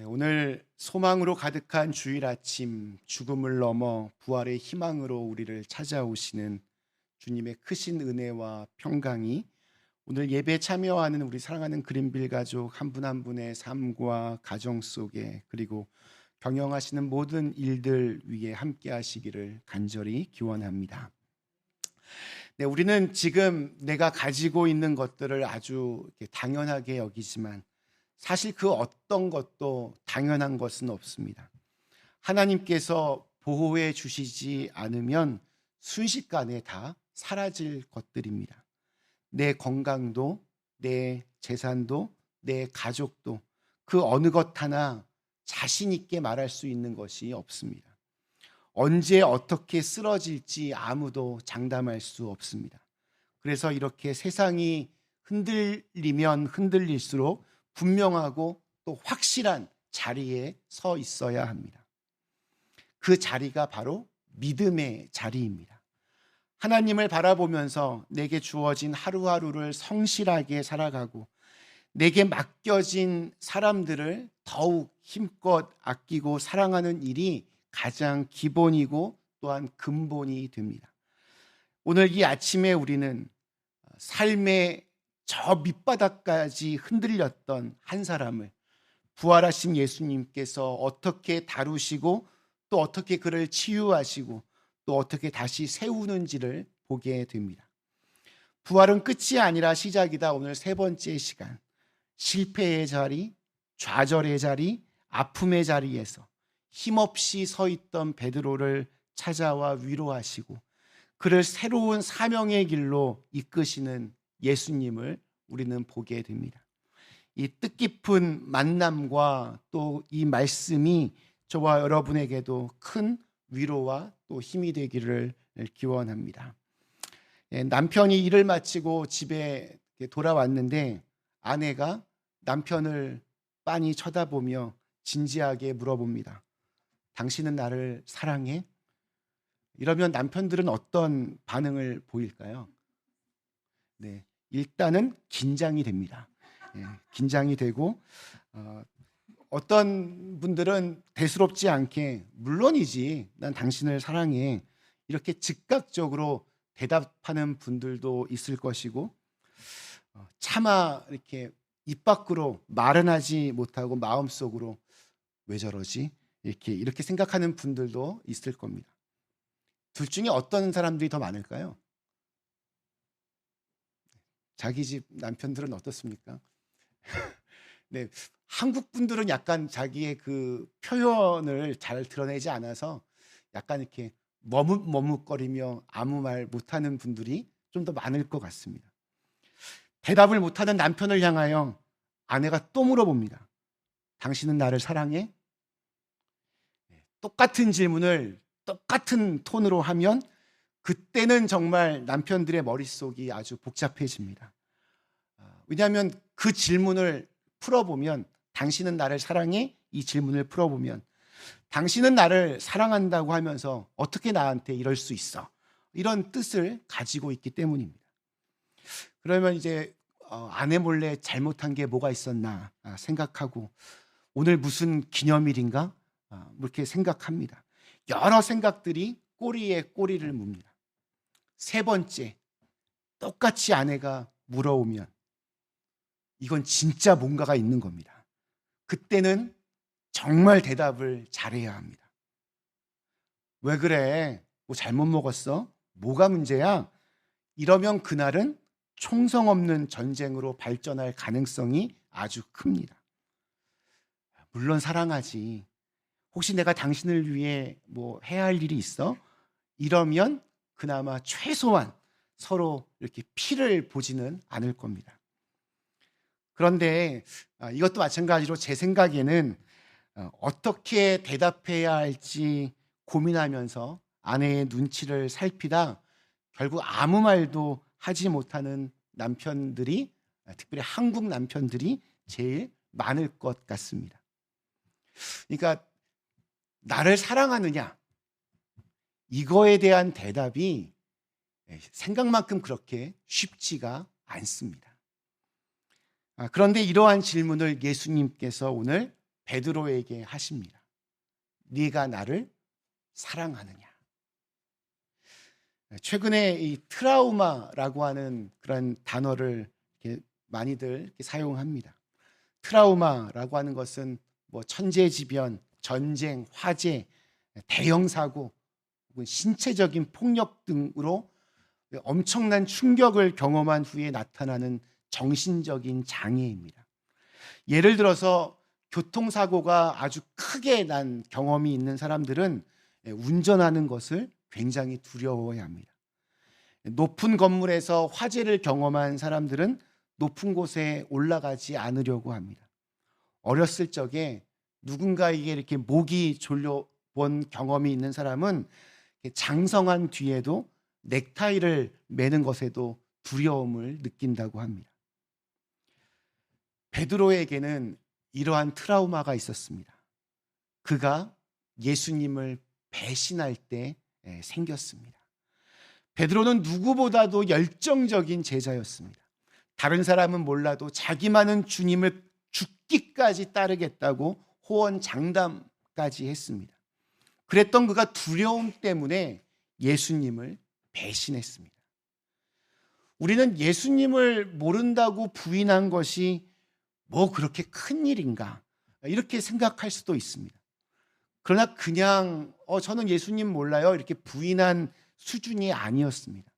네, 오늘 소망으로 가득한 주일 아침, 죽음을 넘어 부활의 희망으로 우리를 찾아오시는 주님의 크신 은혜와 평강이 오늘 예배 참여하는 우리 사랑하는 그린빌 가족 한 분한 분의 삶과 가정 속에 그리고 경영하시는 모든 일들 위에 함께 하시기를 간절히 기원합니다. 네, 우리는 지금 내가 가지고 있는 것들을 아주 당연하게 여기지만 사실 그 어떤 것도 당연한 것은 없습니다. 하나님께서 보호해 주시지 않으면 순식간에 다 사라질 것들입니다. 내 건강도, 내 재산도, 내 가족도 그 어느 것 하나 자신 있게 말할 수 있는 것이 없습니다. 언제 어떻게 쓰러질지 아무도 장담할 수 없습니다. 그래서 이렇게 세상이 흔들리면 흔들릴수록 분명하고 또 확실한 자리에 서 있어야 합니다. 그 자리가 바로 믿음의 자리입니다. 하나님을 바라보면서 내게 주어진 하루하루를 성실하게 살아가고 내게 맡겨진 사람들을 더욱 힘껏 아끼고 사랑하는 일이 가장 기본이고 또한 근본이 됩니다. 오늘 이 아침에 우리는 삶의 저 밑바닥까지 흔들렸던 한 사람을 부활하신 예수님께서 어떻게 다루시고 또 어떻게 그를 치유하시고 또 어떻게 다시 세우는지를 보게 됩니다. 부활은 끝이 아니라 시작이다. 오늘 세 번째 시간. 실패의 자리, 좌절의 자리, 아픔의 자리에서 힘없이 서 있던 베드로를 찾아와 위로하시고 그를 새로운 사명의 길로 이끄시는 예수님을 우리는 보게 됩니다. 이 뜻깊은 만남과 또 이 말씀이 저와 여러분에게도 큰 위로와 또 힘이 되기를 기원합니다. 예, 남편이 일을 마치고 집에 돌아왔는데 아내가 남편을 빤히 쳐다보며 진지하게 물어봅니다. 당신은 나를 사랑해? 이러면 남편들은 어떤 반응을 보일까요? 네. 일단은 긴장이 됩니다. 예, 긴장이 되고 어, 어떤 분들은 대수롭지 않게 물론이지 난 당신을 사랑해 이렇게 즉각적으로 대답하는 분들도 있을 것이고 어, 차마 이렇게 입 밖으로 말은 하지 못하고 마음속으로 왜 저러지 이렇게 이렇게 생각하는 분들도 있을 겁니다. 둘 중에 어떤 사람들이 더 많을까요? 자기 집 남편들은 어떻습니까? 네, 한국 분들은 약간 자기의 그 표현을 잘 드러내지 않아서 약간 이렇게 머뭇 머뭇거리며 아무 말 못하는 분들이 좀 더 많을 것 같습니다. 대답을 못하는 남편을 향하여 아내가 또 물어봅니다. 당신은 나를 사랑해? 네, 똑같은 질문을 똑같은 톤으로 하면 그때는 정말 남편들의 머릿속이 아주 복잡해집니다. 아, 왜냐하면 그 질문을 풀어보면 당신은 나를 사랑해? 이 질문을 풀어보면 당신은 나를 사랑한다고 하면서 어떻게 나한테 이럴 수 있어? 이런 뜻을 가지고 있기 때문입니다. 그러면 이제 어, 아내 몰래 잘못한 게 뭐가 있었나 아, 생각하고 오늘 무슨 기념일인가 아, 이렇게 생각합니다. 여러 생각들이 꼬리에 꼬리를 묻니다. 세 번째, 똑같이 아내가 물어오면 이건 진짜 뭔가가 있는 겁니다. 그때는 정말 대답을 잘해야 합니다. 왜 그래? 뭐 잘못 먹었어? 뭐가 문제야? 이러면 그날은 총성 없는 전쟁으로 발전할 가능성이 아주 큽니다. 물론 사랑하지. 혹시 내가 당신을 위해 뭐 해야 할 일이 있어? 이러면 그나마 최소한 서로 이렇게 피를 보지는 않을 겁니다. 그런데 아, 이것도 마찬가지로 제 생각에는 어, 어떻게 대답해야 할지 고민하면서 아내의 눈치를 살피다 결국 아무 말도 하지 못하는 남편들이 아, 특별히 한국 남편들이 제일 많을 것 같습니다. 그러니까 나를 사랑하느냐? 이거에 대한 대답이 생각만큼 그렇게 쉽지가 않습니다. 아, 그런데 이러한 질문을 예수님께서 오늘 베드로에게 하십니다. 네가 나를 사랑하느냐? 최근에 이 트라우마라고 하는 그런 단어를 많이들 사용합니다. 트라우마라고 하는 것은 뭐 천재지변, 전쟁, 화재, 대형 사고, 혹은 신체적인 폭력 등으로 엄청난 충격을 경험한 후에 나타나는 정신적인 장애입니다. 예를 들어서 교통사고가 아주 크게 난 경험이 있는 사람들은 운전하는 것을 굉장히 두려워해야 합니다. 높은 건물에서 화재를 경험한 사람들은 높은 곳에 올라가지 않으려고 합니다. 어렸을 적에 누군가에게 이렇게 목이 졸려 본 경험이 있는 사람은 장성한 뒤에도 넥타이를 매는 것에도 두려움을 느낀다고 합니다. 베드로에게는 이러한 트라우마가 있었습니다. 그가 예수님을 배신할 때 생겼습니다. 베드로는 누구보다도 열정적인 제자였습니다. 다른 사람은 몰라도 자기만은 주님을 죽기까지 따르겠다고 호언 장담까지 했습니다. 그랬던 그가 두려움 때문에 예수님을 배신했습니다. 우리는 예수님을 모른다고 부인한 것이 뭐 그렇게 큰 일인가 이렇게 생각할 수도 있습니다. 그러나 그냥 어 저는 예수님 몰라요 이렇게 부인한 수준이 아니었습니다.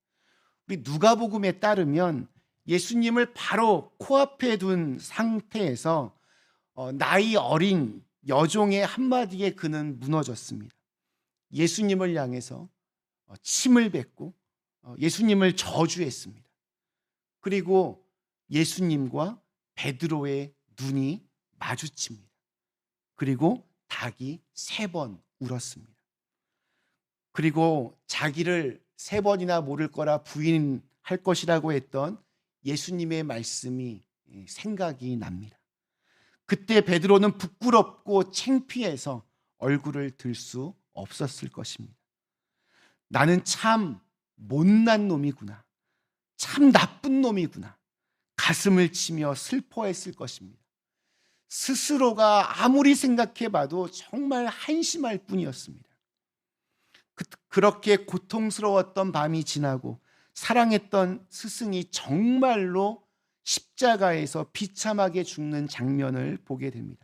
우리 누가복음에 따르면 예수님을 바로 코앞에 둔 상태에서 어, 나이 어린 여종의 한마디에 그는 무너졌습니다. 예수님을 향해서 어, 침을 뱉고 어, 예수님을 저주했습니다. 그리고 예수님과 베드로의 눈이 마주칩니다. 그리고 닭이 세 번 울었습니다. 그리고 자기를 세 번이나 모를 거라 부인할 것이라고 했던 예수님의 말씀이 생각이 납니다. 그때 베드로는 부끄럽고 창피해서 얼굴을 들 수 없었을 것입니다. 나는 참 못난 놈이구나. 참 나쁜 놈이구나. 가슴을 치며 슬퍼했을 것입니다. 스스로가 아무리 생각해 봐도 정말 한심할 뿐이었습니다. 그, 렇게 고통스러웠던 밤이 지나고 사랑했던 스승이 정말로 십자가에서 비참하게 죽는 장면을 보게 됩니다.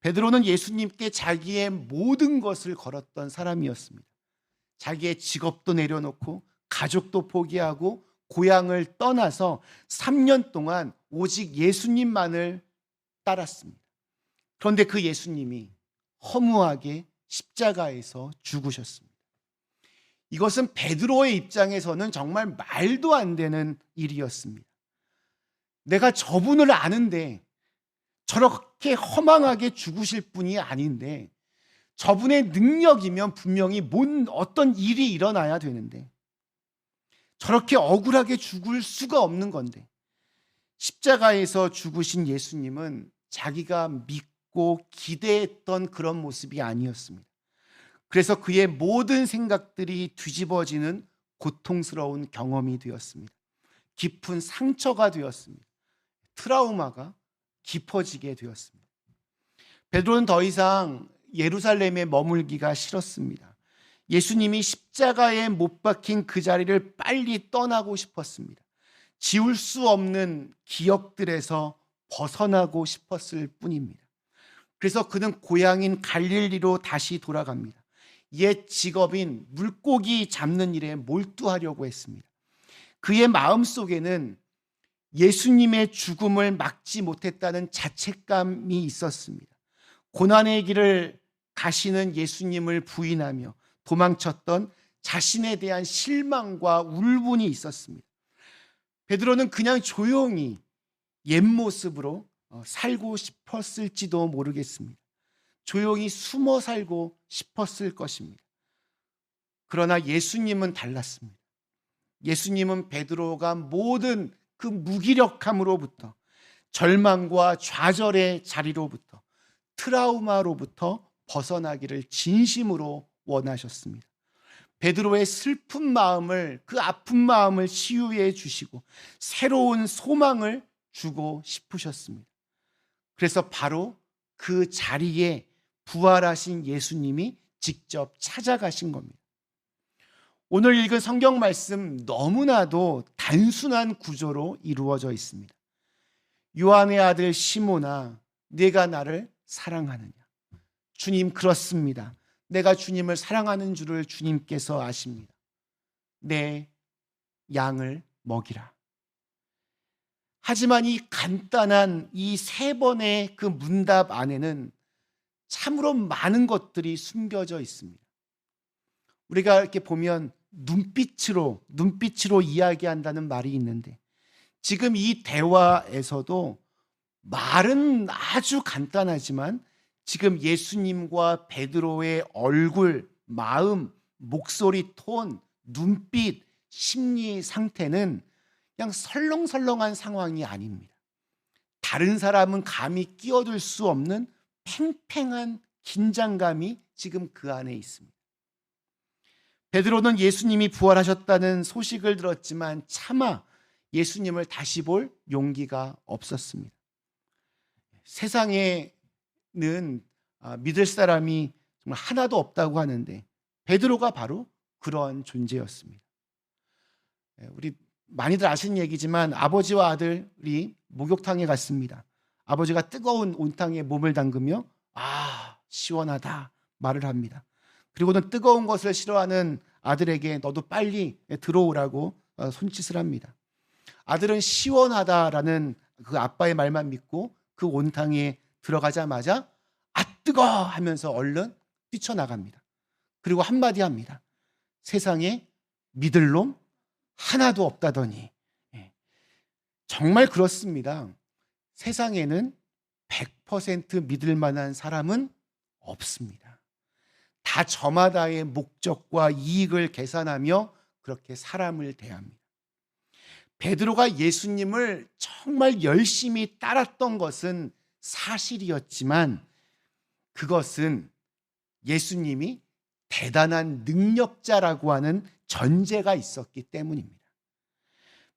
베드로는 예수님께 자기의 모든 것을 걸었던 사람이었습니다. 자기의 직업도 내려놓고 가족도 포기하고 고향을 떠나서 3년 동안 오직 예수님만을 따랐습니다. 그런데 그 예수님이 허무하게 십자가에서 죽으셨습니다. 이것은 베드로의 입장에서는 정말 말도 안 되는 일이었습니다. 내가 저분을 아는데 저렇게 허망하게 죽으실 분이 아닌데 저분의 능력이면 분명히 뭔 어떤 일이 일어나야 되는데 저렇게 억울하게 죽을 수가 없는 건데 십자가에서 죽으신 예수님은 자기가 믿고 기대했던 그런 모습이 아니었습니다. 그래서 그의 모든 생각들이 뒤집어지는 고통스러운 경험이 되었습니다. 깊은 상처가 되었습니다. 트라우마가 깊어지게 되었습니다. 베드로는 더 이상 예루살렘에 머물기가 싫었습니다. 예수님이 십자가에 못 박힌 그 자리를 빨리 떠나고 싶었습니다. 지울 수 없는 기억들에서 벗어나고 싶었을 뿐입니다. 그래서 그는 고향인 갈릴리로 다시 돌아갑니다. 옛 직업인 물고기 잡는 일에 몰두하려고 했습니다. 그의 마음 속에는 예수님의 죽음을 막지 못했다는 자책감이 있었습니다. 고난의 길을 가시는 예수님을 부인하며 도망쳤던 자신에 대한 실망과 울분이 있었습니다. 베드로는 그냥 조용히 옛 모습으로 어, 살고 싶었을지도 모르겠습니다. 조용히 숨어 살고 싶었을 것입니다. 그러나 예수님은 달랐습니다. 예수님은 베드로가 모든 그 무기력함으로부터 절망과 좌절의 자리로부터 트라우마로부터 벗어나기를 진심으로 원하셨습니다. 베드로의 슬픈 마음을 그 아픈 마음을 치유해 주시고 새로운 소망을 주고 싶으셨습니다. 그래서 바로 그 자리에 부활하신 예수님이 직접 찾아가신 겁니다. 오늘 읽은 성경 말씀 너무나도 단순한 구조로 이루어져 있습니다. 요한의 아들 시모나, 내가 나를 사랑하느냐? 주님 그렇습니다. 내가 주님을 사랑하는 줄을 주님께서 아십니다. 내 양을 먹이라. 하지만 이 간단한 이 세 번의 그 문답 안에는 참으로 많은 것들이 숨겨져 있습니다. 우리가 이렇게 보면 눈빛으로, 눈빛으로 이야기한다는 말이 있는데 지금 이 대화에서도 말은 아주 간단하지만 지금 예수님과 베드로의 얼굴, 마음, 목소리 톤, 눈빛, 심리 상태는 그냥 설렁설렁한 상황이 아닙니다. 다른 사람은 감히 끼어들 수 없는 팽팽한 긴장감이 지금 그 안에 있습니다. 베드로는 예수님이 부활하셨다는 소식을 들었지만 차마 예수님을 다시 볼 용기가 없었습니다. 세상에는 아, 믿을 사람이 정말 하나도 없다고 하는데 베드로가 바로 그러한 존재였습니다. 예, 우리 많이들 아시는 얘기지만 아버지와 아들이 목욕탕에 갔습니다. 아버지가 뜨거운 온탕에 몸을 담그며 아 시원하다 말을 합니다. 그리고는 뜨거운 것을 싫어하는 아들에게 너도 빨리 들어오라고 어, 손짓을 합니다. 아들은 시원하다라는 그 아빠의 말만 믿고 그 온탕에 들어가자마자 아 뜨거 하면서 얼른 뛰쳐나갑니다. 그리고 한마디 합니다. 세상에 믿을 놈 하나도 없다더니 예. 정말 그렇습니다. 세상에는 100% 믿을 만한 사람은 없습니다. 다 저마다의 목적과 이익을 계산하며 그렇게 사람을 대합니다. 베드로가 예수님을 정말 열심히 따랐던 것은 사실이었지만 그것은 예수님이 대단한 능력자라고 하는 전제가 있었기 때문입니다.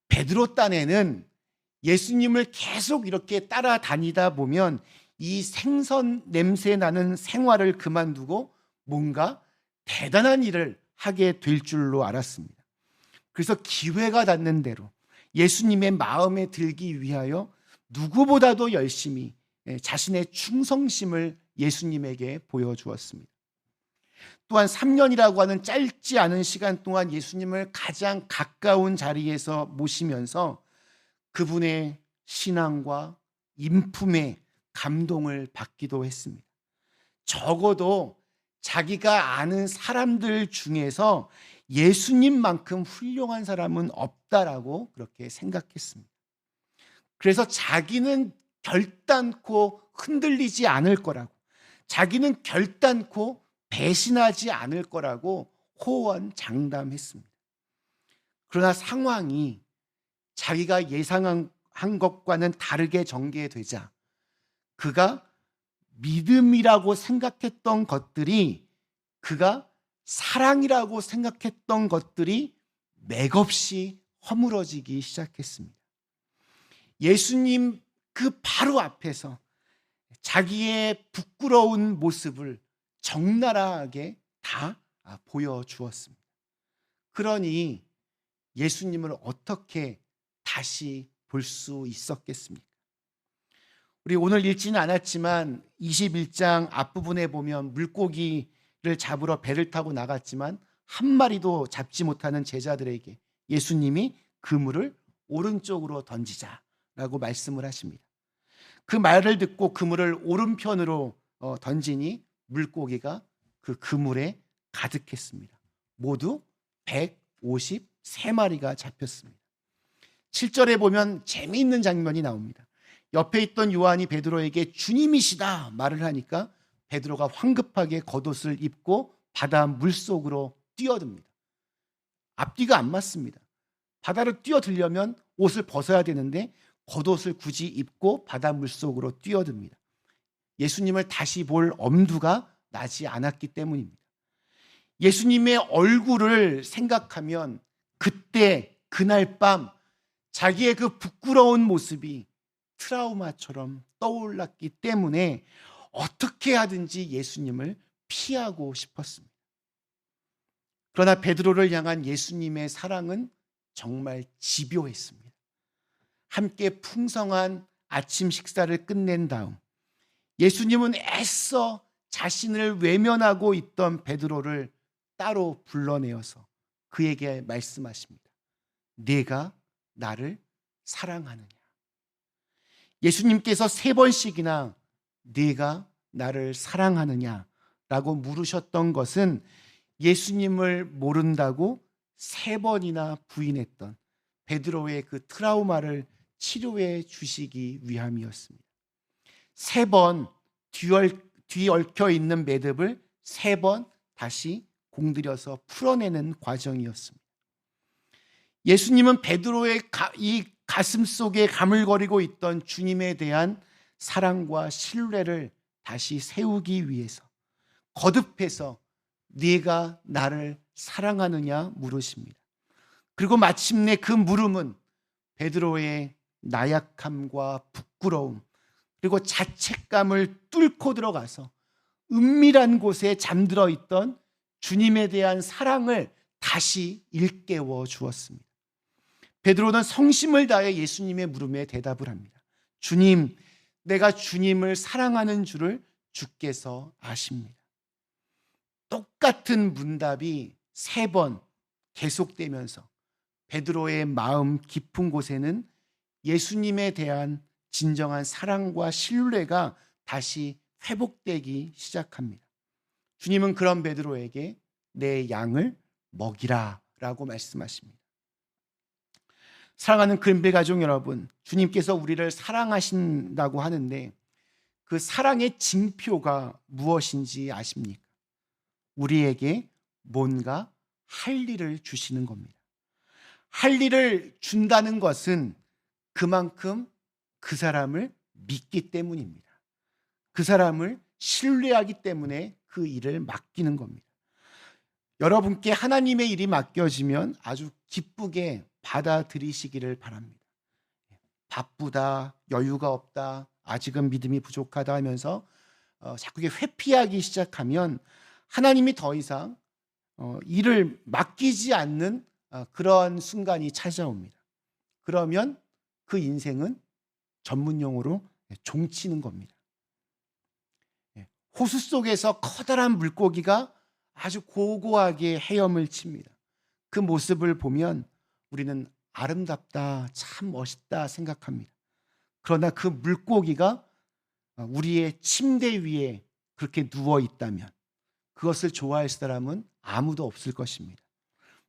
베드로 딴에는 예수님을 계속 이렇게 따라다니다 보면 이 생선 냄새 나는 생활을 그만두고 뭔가 대단한 일을 하게 될 줄로 알았습니다. 그래서 기회가 닿는 대로 예수님의 마음에 들기 위하여 누구보다도 열심히 예, 자신의 충성심을 예수님에게 보여주었습니다. 또한 3년이라고 하는 짧지 않은 시간 동안 예수님을 가장 가까운 자리에서 모시면서 그분의 신앙과 인품에 감동을 받기도 했습니다. 적어도 자기가 아는 사람들 중에서 예수님만큼 훌륭한 사람은 없다라고 그렇게 생각했습니다. 그래서 자기는 결단코 흔들리지 않을 거라고, 자기는 결단코 배신하지 않을 거라고 호언 장담했습니다. 그러나 상황이 자기가 예상한 것과는 다르게 전개되자 그가 믿음이라고 생각했던 것들이 그가 사랑이라고 생각했던 것들이 맥없이 허물어지기 시작했습니다. 예수님 그 바로 앞에서 자기의 부끄러운 모습을 적나라하게 다 보여주었습니다. 그러니 예수님을 어떻게 다시 볼 수 있었겠습니까? 우리 오늘 읽지는 않았지만 21장 앞부분에 보면 물고기를 잡으러 배를 타고 나갔지만 한 마리도 잡지 못하는 제자들에게 예수님이 그물을 오른쪽으로 던지자라고 말씀을 하십니다. 그 말을 듣고 그물을 오른편으로 어, 던지니 물고기가 그 그물에 가득했습니다. 모두 153마리가 잡혔습니다. 7절에 보면 재미있는 장면이 나옵니다. 옆에 있던 요한이 베드로에게 주님이시다 말을 하니까 베드로가 황급하게 겉옷을 입고 바다 물속으로 뛰어듭니다. 앞뒤가 안 맞습니다. 바다를 뛰어들려면 옷을 벗어야 되는데 겉옷을 굳이 입고 바다 물속으로 뛰어듭니다. 예수님을 다시 볼 엄두가 나지 않았기 때문입니다. 예수님의 얼굴을 생각하면 그때 그날 밤 자기의 그 부끄러운 모습이 트라우마처럼 떠올랐기 때문에 어떻게 하든지 예수님을 피하고 싶었습니다. 그러나 베드로를 향한 예수님의 사랑은 정말 집요했습니다. 함께 풍성한 아침 식사를 끝낸 다음 예수님은 애써 자신을 외면하고 있던 베드로를 따로 불러내어서 그에게 말씀하십니다. 내가 나를 사랑하느냐? 예수님께서 세 번씩이나 네가 나를 사랑하느냐라고 물으셨던 것은 예수님을 모른다고 세 번이나 부인했던 베드로의 그 트라우마를 치료해 주시기 위함이었습니다. 세 번 뒤얽혀 있는 매듭을 세 번 다시 공들여서 풀어내는 과정이었습니다. 예수님은 베드로의 이 가슴 속에 가물거리고 있던 주님에 대한 사랑과 신뢰를 다시 세우기 위해서 거듭해서 네가 나를 사랑하느냐 물으십니다. 그리고 마침내 그 물음은 베드로의 나약함과 부끄러움 그리고 자책감을 뚫고 들어가서 은밀한 곳에 잠들어 있던 주님에 대한 사랑을 다시 일깨워 주었습니다. 베드로는 성심을 다해 예수님의 물음에 대답을 합니다. 주님, 내가 주님을 사랑하는 줄을 주께서 아십니다. 똑같은 문답이 세 번 계속되면서 베드로의 마음 깊은 곳에는 예수님에 대한 진정한 사랑과 신뢰가 다시 회복되기 시작합니다. 주님은 그런 베드로에게 내 양을 먹이라 라고 말씀하십니다. 사랑하는 그린베 가족 여러분, 주님께서 우리를 사랑하신다고 하는데 그 사랑의 징표가 무엇인지 아십니까? 우리에게 뭔가 할 일을 주시는 겁니다. 할 일을 준다는 것은 그만큼 그 사람을 믿기 때문입니다. 그 사람을 신뢰하기 때문에 그 일을 맡기는 겁니다. 여러분께 하나님의 일이 맡겨지면 아주 기쁘게 받아들이시기를 바랍니다. 바쁘다, 여유가 없다, 아직은 믿음이 부족하다 하면서 어, 자꾸 회피하기 시작하면 하나님이 더 이상 어, 일을 맡기지 않는 어, 그런 순간이 찾아옵니다. 그러면 그 인생은 전문용어로 종치는 겁니다. 예, 호수 속에서 커다란 물고기가 아주 고고하게 헤엄을 칩니다. 그 모습을 보면 우리는 아름답다, 참 멋있다 생각합니다. 그러나 그 물고기가 우리의 침대 위에 그렇게 누워 있다면 그것을 좋아할 사람은 아무도 없을 것입니다.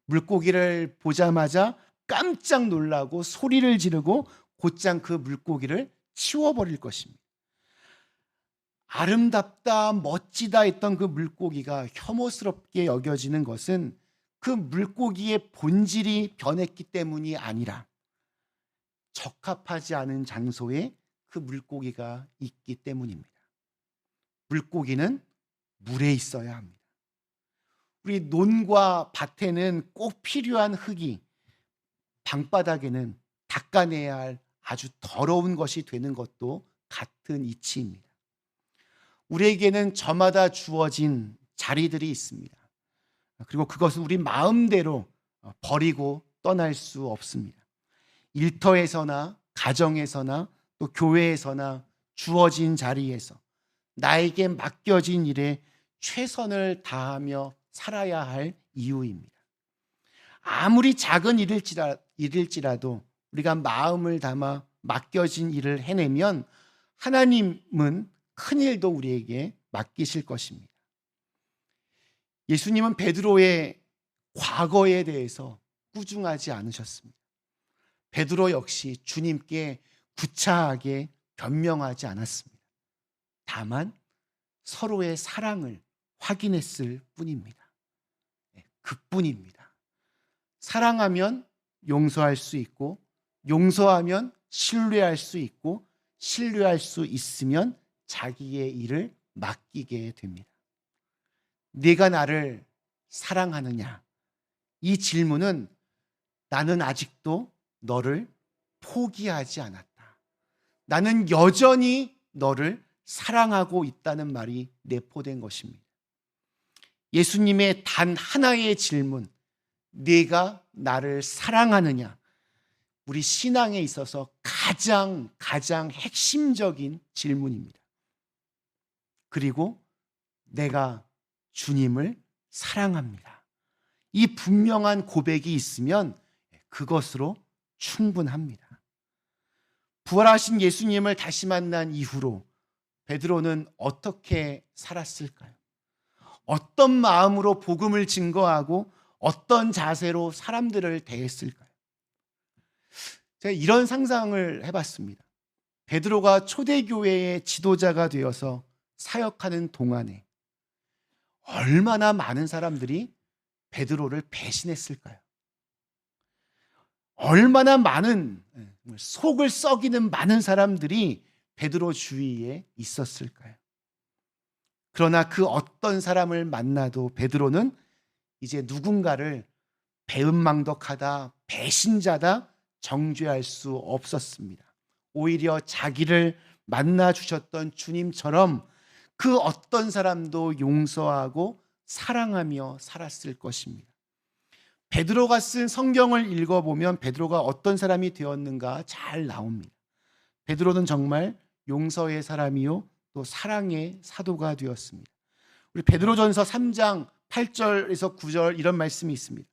물고기를 보자마자 깜짝 놀라고 소리를 지르고 곧장 그 물고기를 치워버릴 것입니다. 아름답다, 멋지다 했던 그 물고기가 혐오스럽게 여겨지는 것은 그 물고기의 본질이 변했기 때문이 아니라 적합하지 않은 장소에 그 물고기가 있기 때문입니다. 물고기는 물에 있어야 합니다. 우리 논과 밭에는 꼭 필요한 흙이 방바닥에는 닦아내야 할 아주 더러운 것이 되는 것도 같은 이치입니다. 우리에게는 저마다 주어진 자리들이 있습니다. 그리고 그것은 우리 마음대로 어, 버리고 떠날 수 없습니다. 일터에서나 가정에서나 또 교회에서나 주어진 자리에서 나에게 맡겨진 일에 최선을 다하며 살아야 할 이유입니다. 아무리 작은 일일지라, 일일지라도 우리가 마음을 담아 맡겨진 일을 해내면 하나님은 큰 일도 우리에게 맡기실 것입니다. 예수님은 베드로의 과거에 대해서 꾸중하지 않으셨습니다. 베드로 역시 주님께 구차하게 변명하지 않았습니다. 다만 서로의 사랑을 확인했을 뿐입니다. 네, 그뿐입니다. 사랑하면 용서할 수 있고 용서하면 신뢰할 수 있고 신뢰할 수 있으면 자기의 일을 맡기게 됩니다. 네가 나를 사랑하느냐? 이 질문은 나는 아직도 너를 포기하지 않았다. 나는 여전히 너를 사랑하고 있다는 말이 내포된 것입니다. 예수님의 단 하나의 질문, 네가 나를 사랑하느냐? 우리 신앙에 있어서 가장 가장 핵심적인 질문입니다. 그리고 내가 주님을 사랑합니다. 이 분명한 고백이 있으면 그것으로 충분합니다. 부활하신 예수님을 다시 만난 이후로 베드로는 어떻게 살았을까요? 어떤 마음으로 복음을 증거하고 어떤 자세로 사람들을 대했을까요? 제가 이런 상상을 해봤습니다. 베드로가 초대교회의 지도자가 되어서 사역하는 동안에 얼마나 많은 사람들이 베드로를 배신했을까요? 얼마나 많은 예, 속을 썩이는 많은 사람들이 베드로 주위에 있었을까요? 그러나 그 어떤 사람을 만나도 베드로는 이제 누군가를 배은망덕하다, 배신자다 정죄할 수 없었습니다. 오히려 자기를 만나 주셨던 주님처럼 그 어떤 사람도 용서하고 사랑하며 살았을 것입니다. 베드로가 쓴 성경을 읽어보면 베드로가 어떤 사람이 되었는가 잘 나옵니다. 베드로는 정말 용서의 사람이요 또 사랑의 사도가 되었습니다. 우리 베드로전서 3장 8절에서 9절 이런 말씀이 있습니다.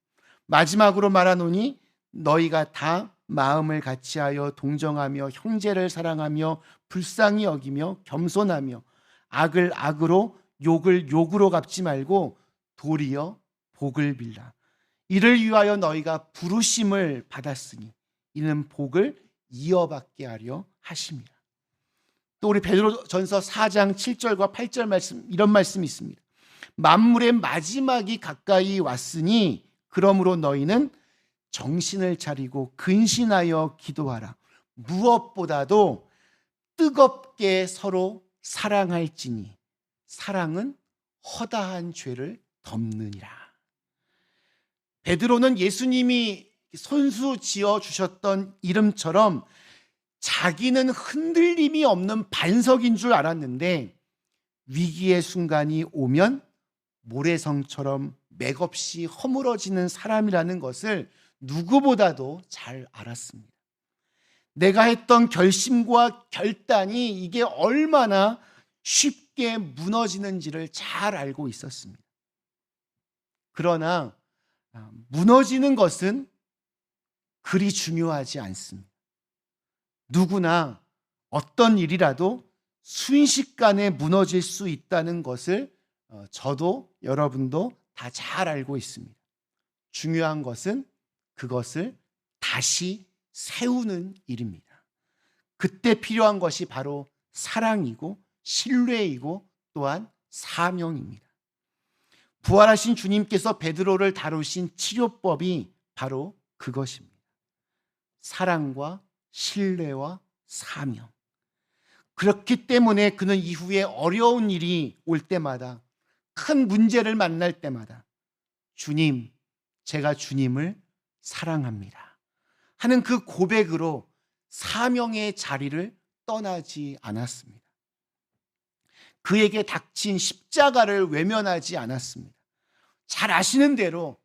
마지막으로 말하노니 너희가 다 마음을 같이하여 동정하며 형제를 사랑하며 불쌍히 여기며 겸손하며 악을 악으로 욕을 욕으로 갚지 말고 도리어 복을 빌라. 이를 위하여 너희가 부르심을 받았으니 이는 복을 이어받게 하려 하십니다. 또 우리 베드로전서 4장 7절과 8절 말씀 이런 말씀이 있습니다. 만물의 마지막이 가까이 왔으니 그러므로 너희는 정신을 차리고 근신하여 기도하라. 무엇보다도 뜨겁게 서로 사랑할지니 사랑은 허다한 죄를 덮느니라. 베드로는 예수님이 손수 지어 주셨던 이름처럼 자기는 흔들림이 없는 반석인 줄 알았는데 위기의 순간이 오면 모래성처럼 맥없이 허물어지는 사람이라는 것을 누구보다도 잘 알았습니다. 내가 했던 결심과 결단이 이게 얼마나 쉽게 무너지는지를 잘 알고 있었습니다. 그러나 아, 무너지는 것은 그리 중요하지 않습니다. 누구나 어떤 일이라도 순식간에 무너질 수 있다는 것을 어, 저도 여러분도 다 잘 알고 있습니다. 중요한 것은 그것을 다시 세우는 일입니다. 그때 필요한 것이 바로 사랑이고 신뢰이고 또한 사명입니다. 부활하신 주님께서 베드로를 다루신 치료법이 바로 그것입니다. 사랑과 신뢰와 사명. 그렇기 때문에 그는 이후에 어려운 일이 올 때마다 큰 문제를 만날 때마다 주님, 제가 주님을 사랑합니다. 하는 그 고백으로 사명의 자리를 떠나지 않았습니다. 그에게 닥친 십자가를 외면하지 않았습니다. 잘 아시는 대로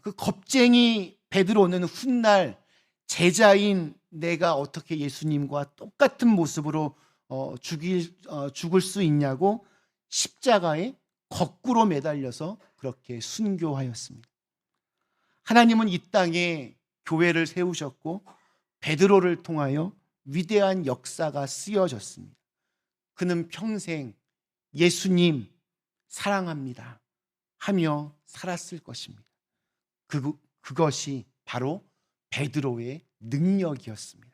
그 겁쟁이 베드로는 훗날 제자인 내가 어떻게 예수님과 똑같은 모습으로 어, 죽일, 어, 죽을 수 있냐고 십자가에 거꾸로 매달려서 그렇게 순교하였습니다. 하나님은 이 땅에 교회를 세우셨고 베드로를 통하여 위대한 역사가 쓰여졌습니다. 그는 평생 예수님 사랑합니다 하며 살았을 것입니다. 그, 그것이 바로 베드로의 능력이었습니다.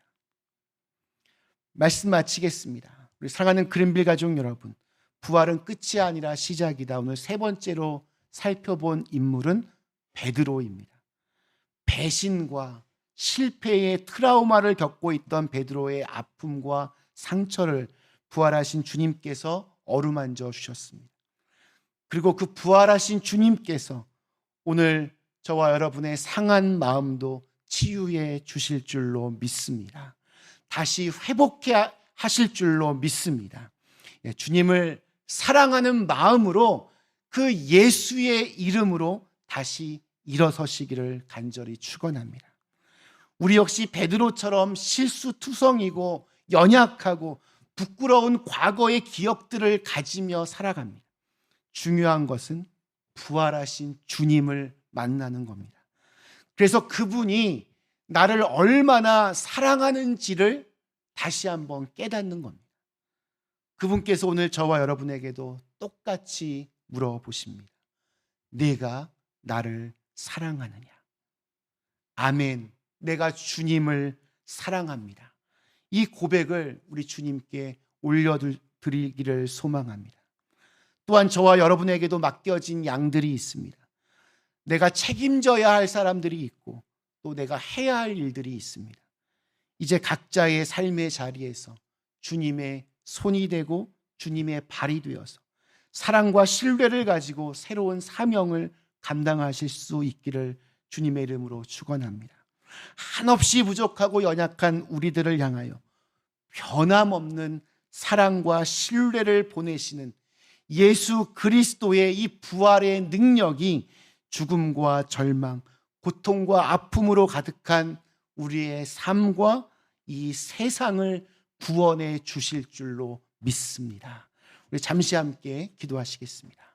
말씀 마치겠습니다. 우리 사랑하는 그린빌 가족 여러분, 부활은 끝이 아니라 시작이다. 오늘 세 번째로 살펴본 인물은 베드로입니다. 배신과 실패의 트라우마를 겪고 있던 베드로의 아픔과 상처를 부활하신 주님께서 어루만져 주셨습니다. 그리고 그 부활하신 주님께서 오늘 저와 여러분의 상한 마음도 치유해 주실 줄로 믿습니다. 다시 회복해 하실 줄로 믿습니다. 예, 주님을 사랑하는 마음으로 그 예수의 이름으로 다시 일어서시기를 간절히 축원합니다. 우리 역시 베드로처럼 실수투성이고 연약하고 부끄러운 과거의 기억들을 가지며 살아갑니다. 중요한 것은 부활하신 주님을 만나는 겁니다. 그래서 그분이 나를 얼마나 사랑하는지를 다시 한번 깨닫는 겁니다. 그분께서 오늘 저와 여러분에게도 똑같이 물어보십니다. 내가 나를 사랑하느냐? 아멘. 내가 주님을 사랑합니다. 이 고백을 우리 주님께 올려드리기를 소망합니다. 또한 저와 여러분에게도 맡겨진 양들이 있습니다. 내가 책임져야 할 사람들이 있고 또 내가 해야 할 일들이 있습니다. 이제 각자의 삶의 자리에서 주님의 손이 되고 주님의 발이 되어서 사랑과 신뢰를 가지고 새로운 사명을 감당하실 수 있기를 주님의 이름으로 축원합니다. 한없이 부족하고 연약한 우리들을 향하여 변함없는 사랑과 신뢰를 보내시는 예수 그리스도의 이 부활의 능력이 죽음과 절망, 고통과 아픔으로 가득한 우리의 삶과 이 세상을 구원해 주실 줄로 믿습니다. 우리 잠시 함께 기도하시겠습니다.